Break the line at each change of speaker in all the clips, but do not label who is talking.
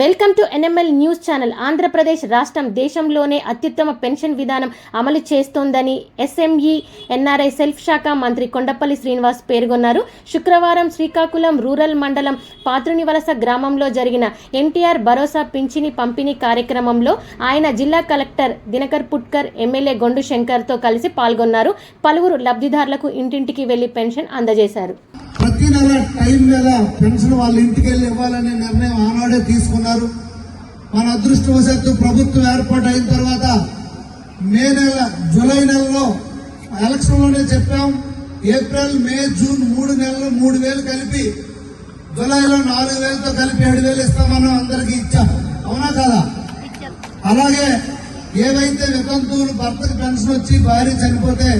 Welcome to NML news channel. Andhra Pradesh రాష్ట్రం దేశంలోనే అత్యుత్తమ పెన్షన్ విధానం అమలు చేస్తోందని ఎస్ఎంఈ ఎన్ఆర్ఐ సెల్ఫ్ శాఖ మంత్రి కొండపల్లి శ్రీనివాస్ పేర్కొన్నారు. శుక్రవారం శ్రీకాకుళం రూరల్ మండలం పాత్రునివలస గ్రామంలో జరిగిన ఎన్టీఆర్ భరోసా పింఛని పంపిణీ కార్యక్రమంలో ఆయన జిల్లా కలెక్టర్ దినకర్ పుట్కర్ ఎమ్మెల్యే గొండు శంకర్తో కలిసి పాల్గొన్నారు. పలువురు లబ్ధిదారులకు ఇంటింటికి వెళ్ళి పెన్షన్ అందజేశారు.
ప్రతి నెల టైం మీద పెన్షన్ వాళ్ళ ఇంటికి వెళ్ళి ఇవ్వాలనే నిర్ణయం ఆనాడే తీసుకున్నారు. మన అదృష్టవశాత్తు ప్రభుత్వం ఏర్పాటు అయిన తర్వాత మే నెల జూలై నెలలో ఎలక్షన్లోనే చెప్పాం. ఏప్రిల్ మే జూన్ మూడు నెలలు మూడు వేలు కలిపి జూలైలో నాలుగు వేలతో కలిపి ఏడు వేలు ఇస్తామని అందరికీ ఇచ్చాం. అవునా కదా? అలాగే ఏవైతే వితంతువులు భర్తకు పెన్షన్ వచ్చి భార్య చనిపోతే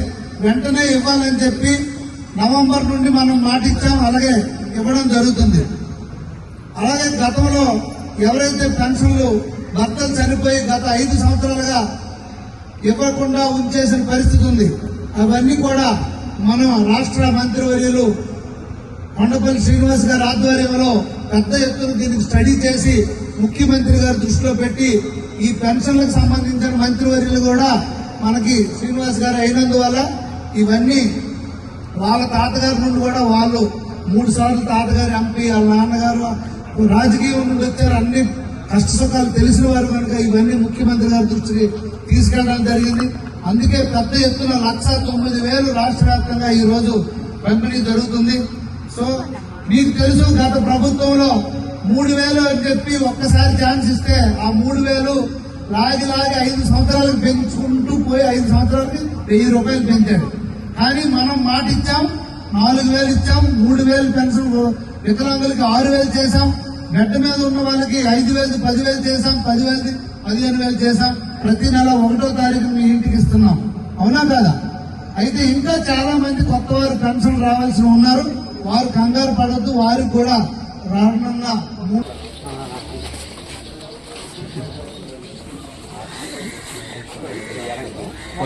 వెంటనే ఇవ్వాలని చెప్పి నవంబర్ నుండి మనం మాటిచ్చాం అలాగే ఇవ్వడం జరుగుతుంది. అలాగే గతంలో ఎవరైతే పెన్షన్లు భర్తలు చనిపోయి గత ఐదు సంవత్సరాలుగా ఇవ్వకుండా ఉంచేసిన పరిస్థితి ఉంది. అవన్నీ కూడా మనం రాష్ట్ర మంత్రివర్యులు కొండపల్లి శ్రీనివాస్ గారి ఆధ్వర్యంలో పెద్ద ఎత్తున దీనికి స్టడీ చేసి ముఖ్యమంత్రి గారి దృష్టిలో పెట్టి ఈ పెన్షన్లకు సంబంధించిన మంత్రివర్యులు కూడా మనకి శ్రీనివాస్ గారు అయినందువల్ల ఇవన్నీ వాళ్ళ తాతగారి నుండి కూడా వాళ్ళు మూడు సార్లు తాతగారు ఎంపీ వాళ్ళ నాన్నగారు రాజకీయం నుండి వచ్చారు. అన్ని కష్ట సుఖాలు తెలిసిన వారు కనుక ఇవన్నీ ముఖ్యమంత్రి గారి దృష్టికి తీసుకెళ్ళడం జరిగింది. అందుకే పెద్ద ఎత్తున లక్ష తొమ్మిది వేలు రాష్ట్ర వ్యాప్తంగా ఈరోజు పంపిణీ జరుగుతుంది. సో మీకు తెలుసు గత ప్రభుత్వంలో మూడు వేలు అని చెప్పి ఒక్కసారి ఛాన్స్ ఇస్తే ఆ మూడు వేలు లాగి లాగి ఐదు సంవత్సరాలకు పెంచుకుంటూ పోయి ఐదు సంవత్సరాలకి వెయ్యి రూపాయలు పెంచాడు. కానీ మనం మాట ఇచ్చాం నాలుగు వేలు ఇచ్చాం మూడు వేలు పెన్షన్ వికలాంగులకి ఆరు వేలు చేశాం గడ్డ మీద ఉన్న వాళ్ళకి ఐదు వేలు పదివేలు చేశాం పదివేలు పదిహేను వేలు చేశాం. ప్రతి నెల ఒకటో తారీఖు మీ ఇంటికి ఇస్తున్నాం. అవునా కదా? అయితే ఇంకా చాలా మంది కొత్త వారు పెన్షన్ రావాల్సి ఉన్నారు. వారు కంగారు పడద్దు వారికి కూడా రానున్న